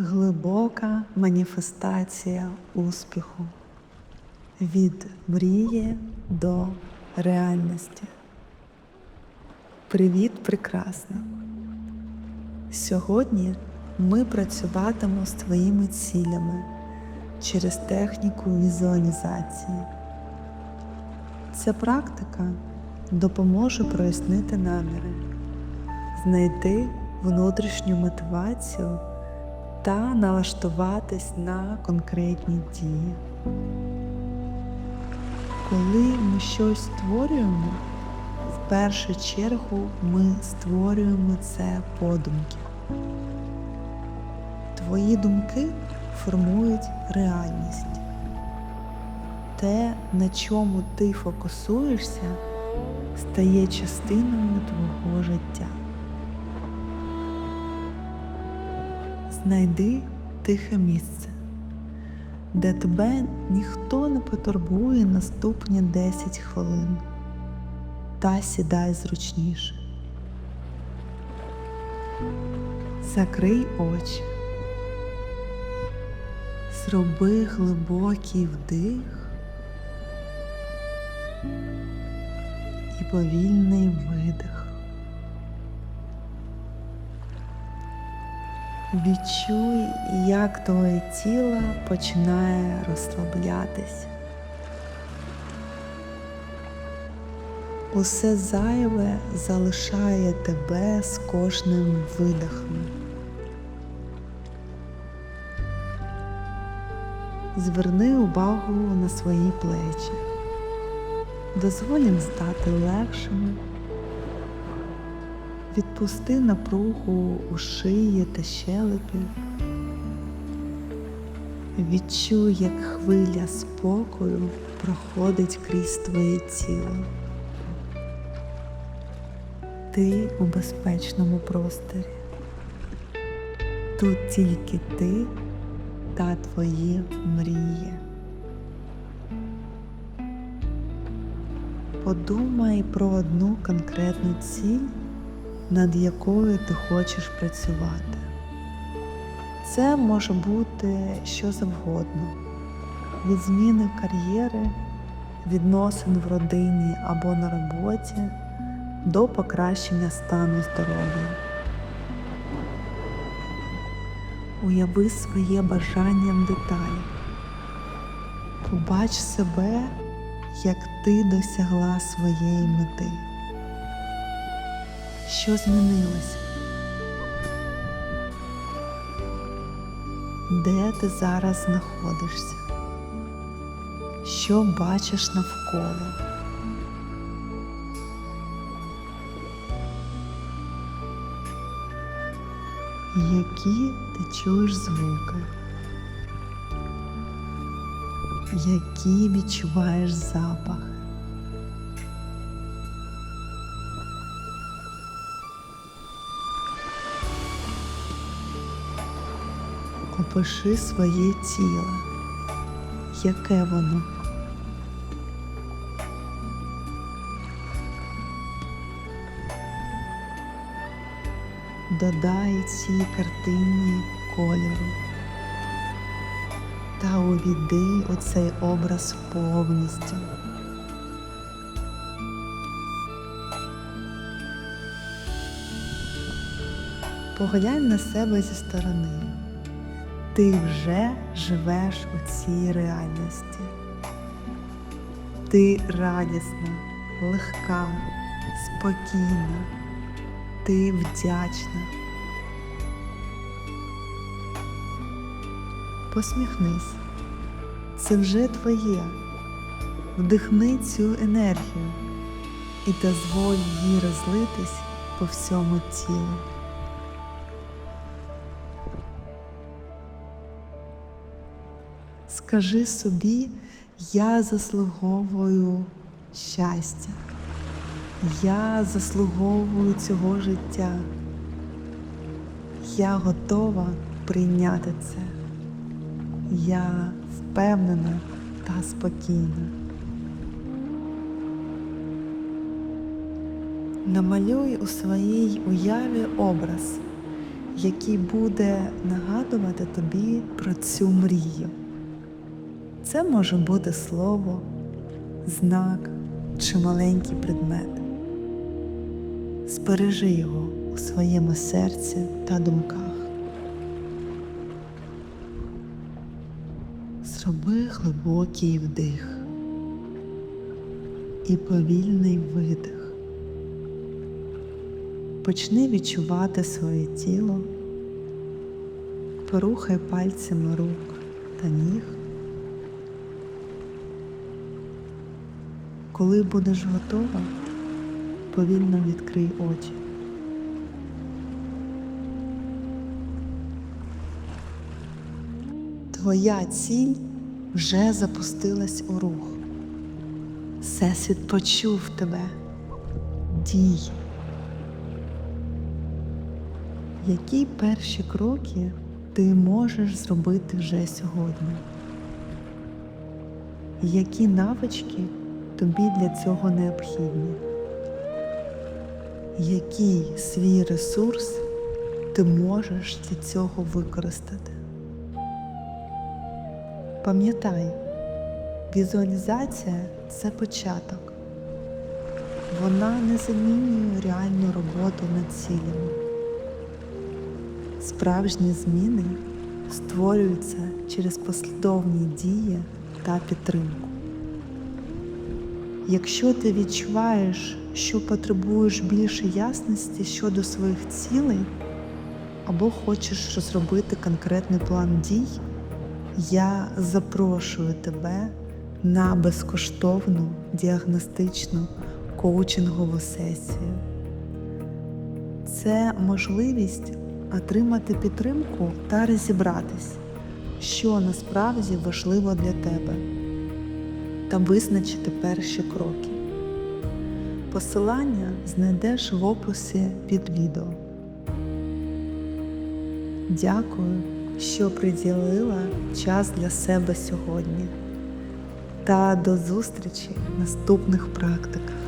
Глибока маніфестація успіху від мрії до реальності. Привіт, прекрасна! Сьогодні ми працюватимемо з твоїми цілями через техніку візуалізації. Ця практика допоможе прояснити наміри, знайти внутрішню мотивацію та налаштуватись на конкретні дії. Коли ми щось створюємо, в першу чергу ми створюємо це подумки. Твої думки формують реальність. Те, на чому ти фокусуєшся, стає частиною твого життя. Знайди тихе місце, де тебе ніхто не потурбує наступні 10 хвилин та сідай зручніше. Закрий очі, зроби глибокий вдих і повільний видих. Відчуй, як твоє тіло починає розслаблятися. Усе зайве залишає тебе з кожним видихом. Зверни увагу на свої плечі. Дозволь їм стати легшими. Відпусти напругу у шиї та щелепі. Відчуй, як хвиля спокою проходить крізь твоє тіло. Ти у безпечному просторі. Тут тільки ти та твої мрії. Подумай про одну конкретну ціль, над якою ти хочеш працювати. Це може бути що завгодно: від зміни кар'єри, відносин в родині або на роботі до покращення стану здоров'я. Уяви своє бажання в деталі. Побач себе, як ти досягла своєї мети. Що змінилося? Де ти зараз знаходишся? Що бачиш навколо? Які ти чуєш звуки? Які відчуваєш запах? Опиши своє тіло. Яке воно? Додай цій картині кольору та увійди у цей образ повністю. Поглянь на себе зі сторони. Ти вже живеш у цій реальності. Ти радісна, легка, спокійна, ти вдячна. Посміхнись. Це вже твоє. Вдихни цю енергію і дозволь їй розлитись по всьому тілу. Скажи собі, я заслуговую щастя. Я заслуговую цього життя. Я готова прийняти це. Я впевнена та спокійна. Намалюй у своїй уяві образ, який буде нагадувати тобі про цю мрію. Це може бути слово, знак чи маленький предмет. Збережи його у своєму серці та думках. Зроби глибокий вдих і повільний видих. Почни відчувати своє тіло, порухай пальцями рук та ніг. Коли будеш готова, повільно відкрий очі. Твоя ціль вже запустилась у рух. Всесвіт почув тебе. Дій. Які перші кроки ти можеш зробити вже сьогодні? Які навички тобі для цього необхідні? Який свій ресурс ти можеш для цього використати? Пам'ятай, візуалізація це початок. Вона не замінює реальну роботу над цілями. Справжні зміни створюються через послідовні дії та підтримку. Якщо ти відчуваєш, що потребуєш більше ясності щодо своїх цілей, або хочеш розробити конкретний план дій, я запрошую тебе на безкоштовну діагностичну коучингову сесію. Це можливість отримати підтримку та розібратись, що насправді важливо для тебе, та визначити перші кроки. Посилання знайдеш в описі під відео. Дякую, що приділила час для себе сьогодні. Та до зустрічі в наступних практиках.